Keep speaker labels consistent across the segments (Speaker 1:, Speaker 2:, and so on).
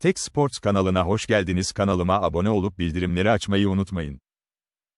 Speaker 1: Tek Sports kanalına hoş geldiniz. Kanalıma abone olup bildirimleri açmayı unutmayın.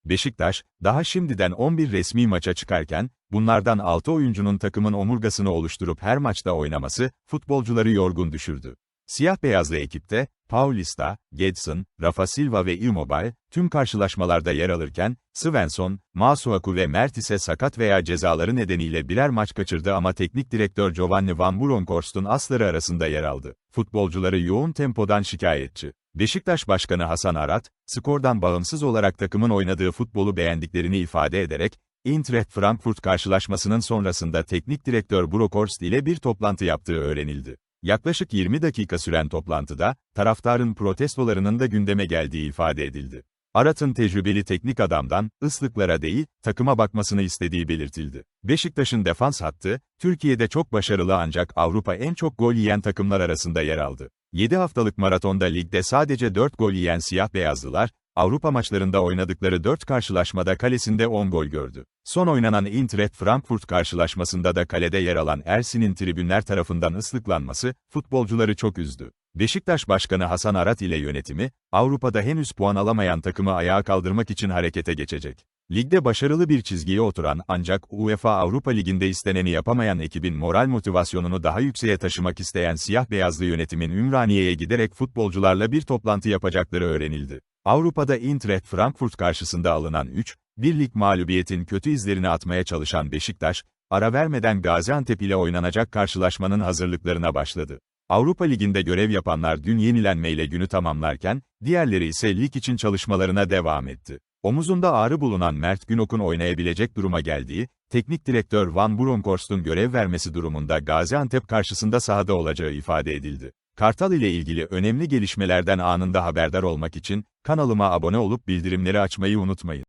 Speaker 1: Beşiktaş, daha şimdiden 11 resmi maça çıkarken, bunlardan 6 oyuncunun takımın omurgasını oluşturup her maçta oynaması, futbolcuları yorgun düşürdü. Siyah beyazlı ekipte, Paulista, Gedson, Rafa Silva ve Immobile, tüm karşılaşmalarda yer alırken, Svensson, Masuaku ve Mert ise sakat veya cezaları nedeniyle birer maç kaçırdı ama teknik direktör Giovanni Van Bronckhorst'un asları arasında yer aldı. Futbolcuları yoğun tempodan şikayetçi. Beşiktaş Başkanı Hasan Arat, skordan bağımsız olarak takımın oynadığı futbolu beğendiklerini ifade ederek, Eintracht Frankfurt karşılaşmasının sonrasında teknik direktör Bronckhorst ile bir toplantı yaptığı öğrenildi. Yaklaşık 20 dakika süren toplantıda, taraftarın protestolarının da gündeme geldiği ifade edildi. Arat'ın tecrübeli teknik adamdan, ıslıklara değil, takıma bakmasını istediği belirtildi. Beşiktaş'ın defans hattı, Türkiye'de çok başarılı ancak Avrupa en çok gol yiyen takımlar arasında yer aldı. 7 haftalık maratonda ligde sadece 4 gol yiyen siyah beyazlılar, Avrupa maçlarında oynadıkları 4 karşılaşmada kalesinde 10 gol gördü. Son oynanan Eintracht Frankfurt karşılaşmasında da kalede yer alan Ersin'in tribünler tarafından ıslıklanması, futbolcuları çok üzdü. Beşiktaş Başkanı Hasan Arat ile yönetimi, Avrupa'da henüz puan alamayan takımı ayağa kaldırmak için harekete geçecek. Ligde başarılı bir çizgiye oturan ancak UEFA Avrupa Ligi'nde isteneni yapamayan ekibin moral motivasyonunu daha yükseğe taşımak isteyen siyah beyazlı yönetimin Ümraniye'ye giderek futbolcularla bir toplantı yapacakları öğrenildi. Avrupa'da Eintracht Frankfurt karşısında alınan 3, birlik mağlubiyetin kötü izlerini atmaya çalışan Beşiktaş, ara vermeden Gaziantep ile oynanacak karşılaşmanın hazırlıklarına başladı. Avrupa Ligi'nde görev yapanlar dün yenilenmeyle günü tamamlarken, diğerleri ise lig için çalışmalarına devam etti. Omuzunda ağrı bulunan Mert Günok'un oynayabilecek duruma geldiği, teknik direktör Van Bronckhorst'un görev vermesi durumunda Gaziantep karşısında sahada olacağı ifade edildi. Kartal ile ilgili önemli gelişmelerden anında haberdar olmak için, kanalıma abone olup bildirimleri açmayı unutmayın.